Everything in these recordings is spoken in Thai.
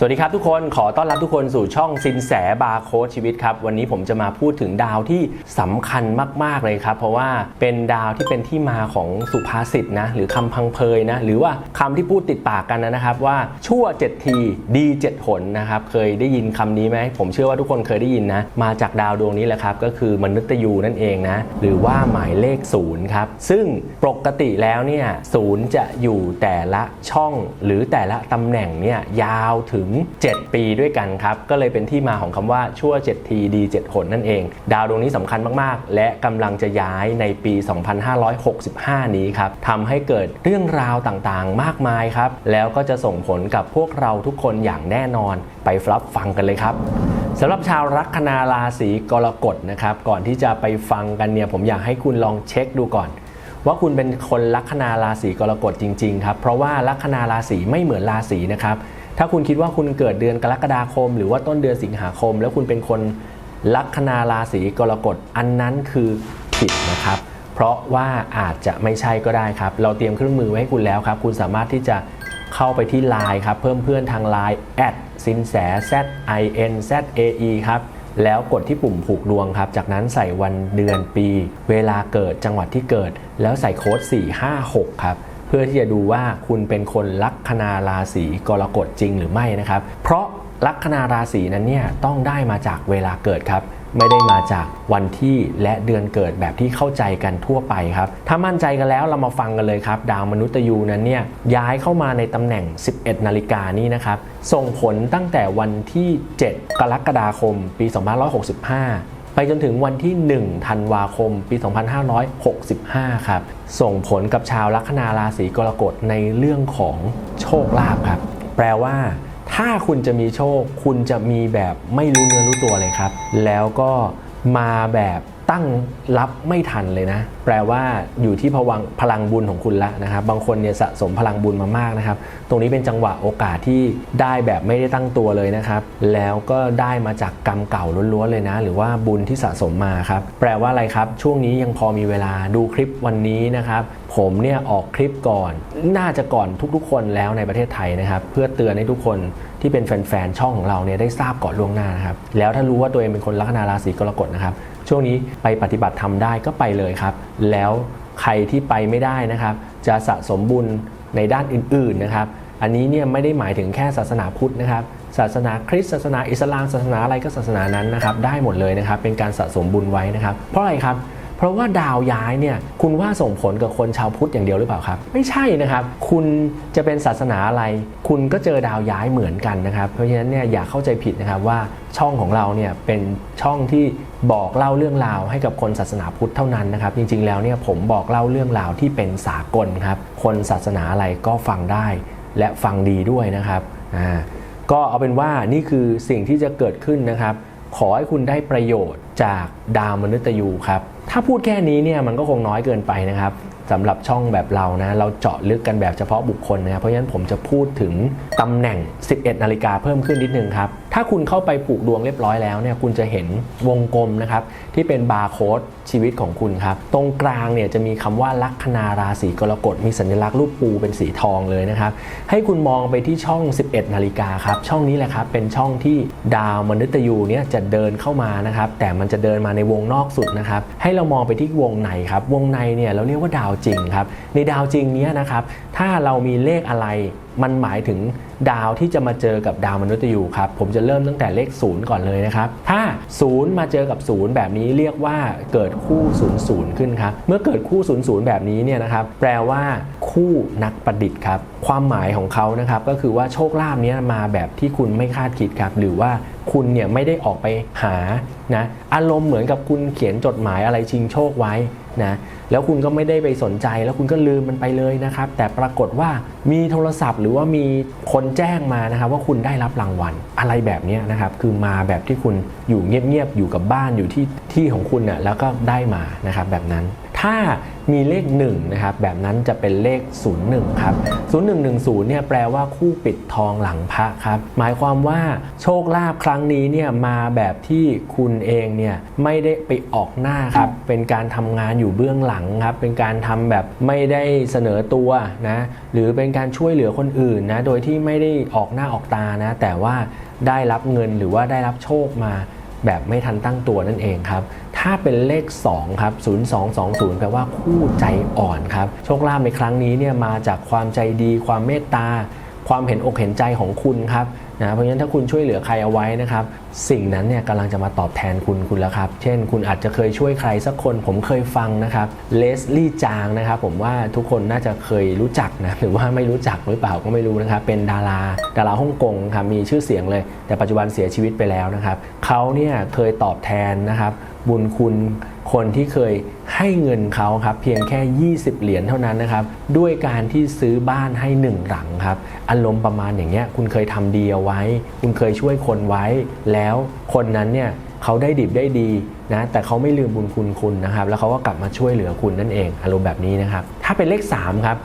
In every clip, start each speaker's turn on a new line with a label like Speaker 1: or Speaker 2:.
Speaker 1: สวัสดีครับทุกคนขอต้อนรับทุกคนสู่ช่องสินแสบาร์โค้ดชีวิตครับ วันนี้ผมจะมาพูดถึงดาวที่สำคัญมาก ๆ เลยครับ เพราะว่าเป็นดาวที่เป็นที่มาของสุภาษิตนะ หรือคำพังเพยนะ หรือว่าคำที่พูดติดปากกันนะครับ ว่าชั่ว 7 ทีดี 7 หนนะครับ เคยได้ยินคำนี้ไหม ผมเชื่อว่าทุกคนเคยได้ยินนะ มาจากดาวดวงนี้แหละครับ ก็คือมนุษย์ยูนั่นเองนะ หรือว่าหมายเลขศูนย์ครับซึ่งปกติแล้วเนี่ยศูนย์จะอยู่แต่ละช่องหรือแต่ละตำแหน่งเนี่ยยาวถึง7 ปีด้วยกันครับ ก็เลยเป็นที่มาของคำว่าชั่ว 7 ทีดี7หนนั่นเอง ดาวดวงนี้สำคัญมากๆ และกำลังจะย้ายในปี 2565 นี้ครับทำให้เกิดเรื่องราวต่างๆ มากมายครับ แล้วก็จะส่งผลกับพวกเราทุกคนอย่างแน่นอน ไปรับฟังกันเลยครับสำหรับชาวลัคนาราศีกรกฎนะครับ ก่อนที่จะไปฟังกันเนี่ยผมอยากให้คุณลองเช็คดูก่อนว่าคุณเป็นคนลัคนาราศีกรกฎจริงๆครับ เพราะว่าลัคนาราศีไม่เหมือนราศีนะครับ ถ้าคุณคิดว่าคุณเกิดเดือนกรกฎาคม หรือว่าต้นเดือนสิงหาคม แล้วคุณเป็นคนลัคนาราศีกรกฎอันนั้นคือผิดนะครับ เพราะว่าอาจจะไม่ใช่ก็ได้ครับ เราเตรียมเครื่องมือไว้ให้คุณแล้วครับ คุณสามารถที่จะเข้าไปที่ Line ครับ เพิ่มเพื่อนทาง Line แอดสินแส Z I N Z A E ครับแล้วกดที่ปุ่มผูกดวงครับ จากนั้นใส่วันเดือนปี เวลาเกิดจังหวัดที่เกิด แล้วใส่โค้ด456 ครับ เพื่อที่จะดูว่าคุณเป็นคนลั คนาราศีกรกฎจริงหรือไม่นะครับ เพราะลัคนาราศีนั้นเนี่ยต้องได้มาจากเวลาเกิดครับ ไม่ได้มาจากวันที่และเดือนเกิดแบบที่เข้าใจกันทั่วไปครับ ถ้ามั่นใจกันแล้วเรามาฟังกันเลยครับ ดาวมนุษย์ยูนั้นเนี่ยย้ายเข้ามาในตำแหน่ง 11 นาฬิกานี้นะครับ ส่งผลตั้งแต่วันที่ 7 กรกฎาคม ปี 2565 ไปจนถึงวันที่ 1 ธันวาคม ปี 2565 ครับ ส่งผลกับชาวลัคนาราศีกรกฎในเรื่องของโชคลาภครับ แปลว่าถ้าคุณจะมีโชค คุณจะมีแบบไม่รู้เนื้อรู้ตัวเลยครับ แล้วก็มาแบบ ตั้งรับไม่ทันเลยนะ แปลว่าอยู่ที่พวังพลังบุญของคุณละนะครับ บางคนเนี่ยสะสมพลังบุญมามากนะครับ ตรงนี้เป็นจังหวะโอกาสที่ได้แบบไม่ได้ตั้งตัวเลยนะครับ แล้วก็ได้มาจากกรรมเก่าล้วนๆเลยนะ หรือว่าบุญที่สะสมมาครับ แปลว่าอะไรครับ ช่วงนี้ยังพอมีเวลาดูคลิปวันนี้นะครับ ผมเนี่ยออกคลิปก่อน น่าจะก่อนทุกๆ คนแล้วในประเทศไทยนะครับ เพื่อเตือนให้ทุกคนที่เป็นแฟนๆช่องของเราเนี่ยได้ทราบก่อนล่วงหน้านะครับ แล้วถ้ารู้ว่าตัวเองเป็นคนลัคนาราศีกรกฎนะครับ ช่วงนี้ไปปฏิบัติธรรมได้ก็ไปเลยครับ แล้วใครที่ไปไม่ได้นะครับ จะสะสมบุญในด้านอื่นๆนะครับ อันนี้เนี่ยไม่ได้หมายถึงแค่ศาสนาพุทธนะครับ ศาสนาคริสต์ศาสนาอิสลามศาสนาอะไรก็ศาสนานั้นนะครับ ได้หมดเลยนะครับ เป็นการสะสมบุญไว้นะครับ เพราะอะไรครับเพราะว่าดาวย้ายเนี่ยคุณว่าส่งผลกับคนชาวพุทธอย่างเดียวหรือเปล่าครับ ไม่ใช่นะครับ คุณจะเป็นศาสนาอะไร คุณก็เจอดาวย้ายเหมือนกันนะครับ เพราะฉะนั้นเนี่ยอย่าเข้าใจผิดนะครับว่าช่องของเราเนี่ยเป็นช่องที่ บอกเล่าเรื่องราวให้กับคนศาสนาพุทธเท่านั้นนะครับ จริงๆแล้วเนี่ยผมบอกเล่าเรื่องราวที่เป็นสากลครับ คนศาสนาอะไรก็ฟังได้ และฟังดีด้วยนะครับอ่าก็เอาเป็นว่านี่คือสิ่งที่จะเกิดขึ้นนะครับ ขอให้คุณได้ประโยชน์จากดาวมนุษย์ยูครับ ถ้าพูดแค่นี้เนี่ยมันก็คงน้อยเกินไปนะครับสำหรับช่องแบบเรานะ เราเจาะลึกกันแบบเฉพาะบุคคลนะเพราะฉะนั้นผมจะพูดถึงตำแหน่ง 11 นาฬิกาเพิ่มขึ้นนิดนึงครับถ้าคุณเข้าไปผูกดวงเรียบร้อยแล้วเนี่ยคุณจะเห็นวงกลมนะครับที่เป็นบาร์โค้ดชีวิตของคุณครับ ตรงกลางเนี่ยจะมีคำว่าลัคนาราศีกรกฎมีสัญลักษณ์รูปปูเป็นสีทองเลยนะครับ ให้คุณมองไปที่ช่อง 11 นาฬิกาครับ ช่องนี้แหละครับ เป็นช่องที่ดาวมนุษย์ยูเนี่ยจะเดินเข้ามานะครับ แต่มันจะเดินมาในวงนอกสุดนะครับ ให้เรามองไปที่วงในครับ วงในเนี่ยเราเรียกว่าดาวจริงครับ ในดาวจริงเนี้ยนะครับ ถ้าเรามีเลขอะไร มันหมายถึงดาวที่จะมาเจอกับดาวมนุษย์ยูครับ ผมจะเริ่มตั้งแต่เลข 0 ก่อนเลยนะครับ ถ้า 0 มาเจอกับ 0 แบบนี้เรียกว่าเกิดคู่ 0 0 ขึ้นครับ เมื่อเกิดคู่ 0 0 แบบนี้เนี่ยนะครับ แปลว่าคู่นักประดิษฐ์ครับ ความหมายของเขานะครับก็คือว่าโชคลาภเนี้ยมาแบบที่คุณไม่คาดคิดครับ หรือว่าคุณเนี่ยไม่ได้ออกไปหานะอารมณ์เหมือนกับคุณเขียนจดหมายอะไรชิงโชคไว้ นะแล้วคุณก็ไม่ได้ไปสนใจ แล้วคุณก็ลืมมันไปเลยนะครับ แต่ปรากฏว่ามีโทรศัพท์ หรือว่ามีคนแจ้งมานะครับว่าคุณได้รับรางวัลอะไรแบบนี้นะครับคือมาแบบที่คุณอยู่เงียบๆอยู่กับบ้านอยู่ที่ที่ของคุณเนี่ยแล้วก็ได้มานะครับแบบนั้น ถ้ามีเลข1นะครับแบบนั้นจะเป็นเลข 01ครับ0110เนี่ยแปลว่าคู่ปิดทองหลังพระครับหมายความว่าโชคลาภครั้งนี้เนี่ยมาแบบที่คุณเองเนี่ยไม่ได้ไปออกหน้าครับเป็นการทำงานอยู่เบื้องหลังครับเป็นการทำแบบไม่ได้เสนอตัวนะหรือเป็นการช่วยเหลือคนอื่นนะโดยที่ไม่ได้ออกหน้าออกตานะแต่ว่าได้รับเงินหรือว่าได้รับโชคมา แบบไม่ทันตั้งตัวนั่นเองครับ ถ้าเป็นเลข2ครับ0220 แปลว่าคู่ใจอ่อนครับ โชคลาภในครั้งนี้เนี่ยมาจากความใจดีความเมตตา ความเห็นอกเห็นใจของคุณครับนะเพราะฉะนั้นถ้าคุณช่วยเหลือใครเอาไว้นะครับ สิ่งนั้นเนี่ยกำลังจะมาตอบแทนคุณคุณแล้วครับ เช่น คุณอาจจะเคยช่วยใครสักคนผมเคยฟังนะครับเลสลี่จางนะครับผมว่าทุกคนน่าจะเคยรู้จักนะหรือว่าไม่รู้จักหรือเปล่าก็ไม่รู้นะครับ เป็นดาราดาราฮ่องกงครับมีชื่อเสียงเลย แต่ปัจจุบันเสียชีวิตไปแล้วนะครับเขาเนี่ยเคยตอบแทนนะครับบุญคุณ คนที่เคยให้เงินเขาครับเพียงแค่ 20 เหรียญเท่านั้นนะครับด้วยการที่ซื้อบ้านให้หนึ่งหลังครับอารมณ์ประมาณอย่างเงี้ยคุณเคยทำดีเอาไว้ คุณเคยช่วยคนไว้ แล้วคนนั้นเนี่ยเขาได้ดิบได้ดี นะแต่เขาไม่ลืมบุญคุณคุณนะครับ แล้วเขาก็กลับมาช่วยเหลือคุณนั่นเองอารมณ์แบบนี้นะครับ ถ้าเป็นเลข3ครับ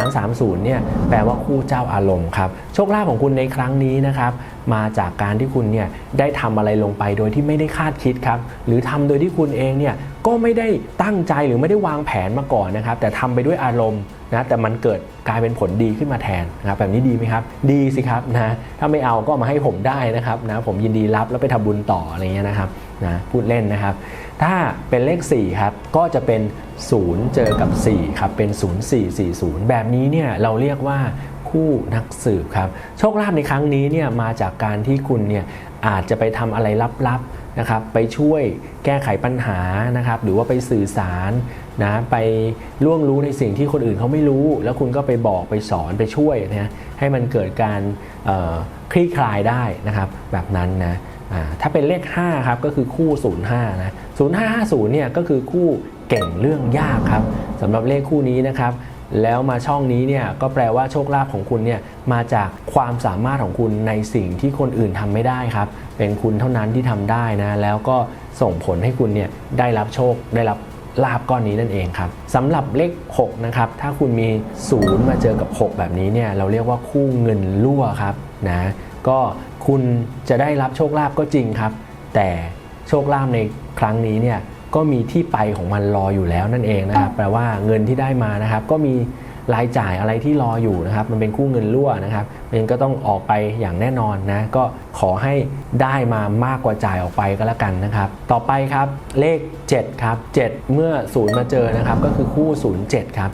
Speaker 1: 0330เนี่ยแปลว่าคู่เจ้าอารมณ์ครับโชคลาภของคุณในครั้งนี้นะครับ มาจากการที่คุณเนี่ยได้ทำอะไรลงไปโดยที่ไม่ได้คาดคิดครับหรือทำโดยที่คุณเองเนี่ยก็ไม่ได้ตั้งใจหรือไม่ได้วางแผนมาก่อนนะครับ แต่ทำไปด้วยอารมณ์ นะแต่มันเกิดกลายเป็นผลดีขึ้นมาแทนนะครับแบบนี้ดีไหมครับ ดีสิครับนะถ้าไม่เอาก็มาให้ผมได้นะครับนะผมยินดีรับแล้วไปทำบุญต่ออะไรเงี้ยนะครับนะพูดเล่นนะครับ ถ้าเป็นเลข4ครับก็จะเป็น 0 เจอกับ4ครับเป็น0440 แบบนี้เนี่ยเราเรียกว่าคู่นักสืบครับโชคลาภในครั้งนี้เนี่ยมาจากการที่คุณเนี่ยอาจจะไปทำอะไรลับๆ นะครับไปช่วยแก้ไขปัญหานะครับหรือว่าไปสื่อสารนะไปล่วงรู้ในสิ่งที่คนอื่นเขาไม่รู้ แล้วคุณก็ไปบอกไปสอนไปช่วยนะให้มันเกิดการคลี่คลายได้นะครับแบบนั้นนะถ้าเป็นเลข5ครับก็คือคู่ 05นะ0550เนี่ยก็คือคู่เก่งเรื่องยากครับสำหรับเลขคู่นี้นะครับ แล้วมาช่องนี้เนี่ยก็แปลว่าโชคลาภของคุณเนี่ยมาจากความสามารถของคุณในสิ่งที่คนอื่นทำไม่ได้ครับ เป็นคุณเท่านั้นที่ทำได้นะ แล้วก็ส่งผลให้คุณเนี่ยได้รับโชคได้รับลาบก้อนนี้นั่นเองครับสำหรับเลข6นะครับถ้าคุณมี 0 มาเจอกับ 6 แบบนี้เนี่ยเราเรียกว่าคู่เงินรั่วครับนะก็คุณจะได้รับโชคลาภก็จริงครับ แต่โชคลาภในครั้งนี้เนี่ย ก็มีที่ไปของมันรออยู่แล้วนั่นเองนะครับแปลว่าเงินที่ได้มานะครับ ก็มีรายจ่ายอะไรที่รออยู่นะครับ มันเป็นคู่เงินรั่วนะครับมันก็ต้องออกไปอย่างแน่นอนนะก็ขอให้ได้มามากกว่าจ่ายออกไปก็แล้วกันนะครับ ต่อไปครับเลข 7 ครับ 7 เมื่อ0มาเจอนะครับ ก็คือคู่ 07 ครับ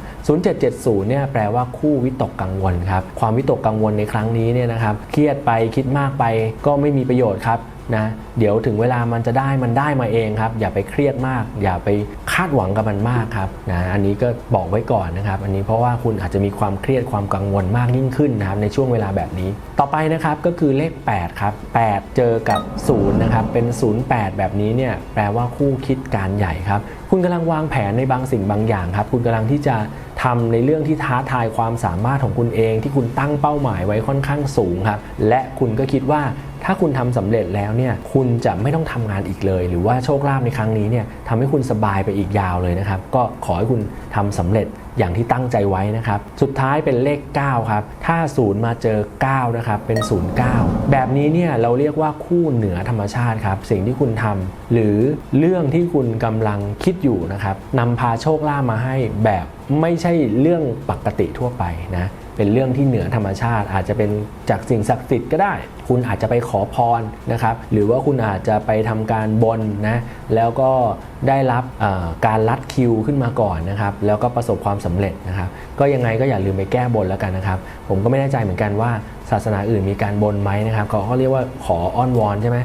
Speaker 1: 0770 เนี่ยแปลว่าคู่วิตกกังวลครับ ความวิตกกังวลในครั้งนี้เนี่ยนะครับ เครียดไปคิดมากไปก็ไม่มีประโยชน์ครับ นะเดี๋ยวถึงเวลามันจะได้มันได้มาเองครับ อย่าไปเครียดมาก อย่าไปคาดหวังกับมันมากครับนะอันนี้ก็บอกไว้ก่อนนะครับ อันนี้เพราะว่าคุณอาจจะมีความเครียดความกังวลมากยิ่งขึ้นนะครับในช่วงเวลาแบบนี้ ต่อไปนะครับก็คือเลข 8 ครับ 8 เจอกับ 0 นะครับ เป็น 08 แบบนี้เนี่ยแปลว่าคู่คิดการใหญ่ครับ คุณกำลังวางแผนในบางสิ่งบางอย่างครับ คุณกำลังที่จะทำในเรื่องที่ท้าทายความสามารถของคุณเอง ที่คุณตั้งเป้าหมายไว้ค่อนข้างสูงครับและคุณก็คิดว่า ถ้าคุณทำสำเร็จแล้วเนี่ยคุณจะไม่ต้องทำงานอีกเลย หรือว่าโชคลาภในครั้งนี้เนี่ยทำให้คุณสบายไปอีกยาวเลยนะครับ ก็ขอให้คุณทำสำเร็จอย่างที่ตั้งใจไว้นะครับ สุดท้ายเป็นเลข 9 ครับ ถ้า 0 มาเจอ 9 นะครับ เป็น 09 แบบนี้เนี่ยเราเรียกว่าคู่เหนือธรรมชาติครับ สิ่งที่คุณทำหรือเรื่องที่คุณกำลังคิดอยู่นะครับนำพาโชคลาภมาให้แบบไม่ใช่เรื่องปกติทั่วไปนะ เป็นเรื่องที่เหนือธรรมชาติ อาจจะเป็นจากสิ่งศักดิ์สิทธิ์ก็ได้ คุณอาจจะไปขอพรนะครับหรือว่าคุณอาจจะไปทำการบนนะแล้วก็ได้รับการลัดคิวขึ้นมาก่อนนะครับแล้วก็ประสบความสำเร็จนะครับก็ยังไงก็อย่าลืมไปแก้บนแล้วกันนะครับ ผมก็ไม่แน่ใจเหมือนกันว่าศาสนาอื่นมีการบนไหมนะครับเขาก็เรียกว่าขออ้อนวอนใช่ไหม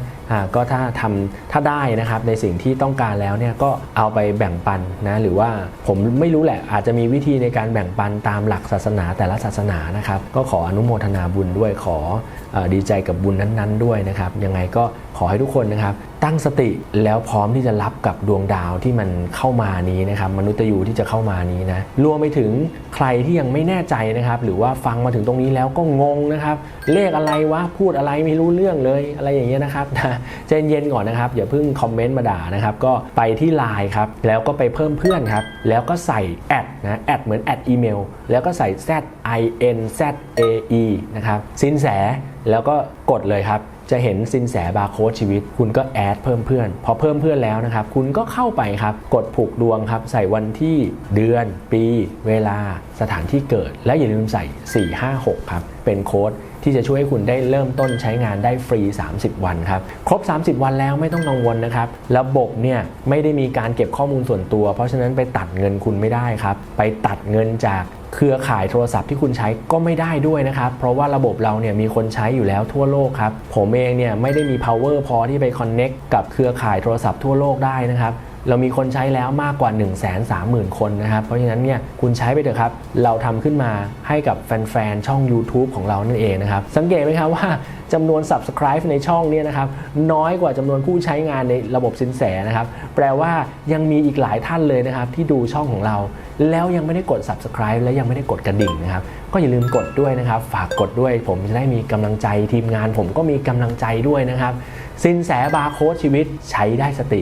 Speaker 1: ก็ถ้าทำถ้าได้นะครับในสิ่งที่ต้องการแล้วเนี่ยก็เอาไปแบ่งปันนะหรือว่าผมไม่รู้แหละอาจจะมีวิธีในการแบ่งปันตามหลักศาสนาแต่ละศาสนานะครับก็ขออนุโมทนาบุญด้วยขออดีใจกับบุญนั้น ๆ ด้วยนะครับยังไงก็ขอให้ทุกคนนะครับตั้งสติแล้วพร้อมที่จะรับกับดวงดาวที่มันเข้ามานี้นะครับมนุษย์ยูที่จะเข้ามานี้นะรวมไปถึงใครที่ยังไม่แน่ใจนะครับ หรือว่าฟังมาถึงตรงนี้แล้วก็งงนะครับ เลขอะไรวะพูดอะไรไม่รู้เรื่องเลยอะไรอย่างเงี้ยนะครับนะใจเย็นก่อนนะครับอย่าเพิ่งคอมเมนต์มาด่านะครับก็ไปที่ไลน์ครับแล้วก็ไปเพิ่มเพื่อนครับแล้วก็ใส่แอดนะแอดเหมือนแอดอีเมลแล้วก็ใส่ z i n z a e นะครับสินแสแล้วก็กดเลยครับ จะเห็นสินแสบาร์โค้ดชีวิต คุณก็แอดเพิ่มเพื่อน พอเพิ่มเพื่อนแล้วนะครับ คุณก็เข้าไปครับ กดผูกดวงครับ ใส่วันที่เดือน ปี เวลาสถานที่เกิด และอย่าลืมใส่ 456 ครับ เป็นโค้ดที่จะช่วยให้คุณได้เริ่มต้นใช้งานได้ฟรี 30 วันครับ ครบ 30 วันแล้วไม่ต้องกังวลนะครับ ระบบเนี่ยไม่ได้มีการเก็บข้อมูลส่วนตัว เพราะฉะนั้นไปตัดเงินคุณไม่ได้ครับ ไปตัดเงินจาก เครือข่ายโทรศัพท์ที่คุณใช้ก็ไม่ได้ด้วยนะครับ เพราะว่าระบบเราเนี่ยมีคนใช้อยู่แล้วทั่วโลกครับ ผมเองเนี่ยไม่ได้มี power พอที่ไป connect กับเครือข่ายโทรศัพท์ทั่วโลกได้นะครับ เรามีคนใช้แล้วมากกว่า 1 3 0 0 0 0 คนนะครับ เพราะฉะนั้นเนี่ยคุณใช้ไปเถอะครับ เราทำขึ้นมาให้กับแฟนๆ ช่อง YouTube ของเรานั่นเองนะครับ สังเกตไหมครับว่าจำนวน Subscribe ในช่องเนี่ยนะครับน้อยกว่าจำนวนผู้ใช้งานในระบบสินแสนะครับ แปลว่ายังมีอีกหลายท่านเลยนะครับ ที่ดูช่องของเรา แล้วยังไม่ได้กด Subscribe และยังไม่ได้กดกระดิ่งนะครับ ก็อย่าลืมกดด้วยนะครับ ฝากกดด้วย ผมจะได้มีกำลังใจทีมงาน ผมก็มีกำลังใจด้วยนะครับสินแสบาร์โค้ดชีวิตใช้ได้สติ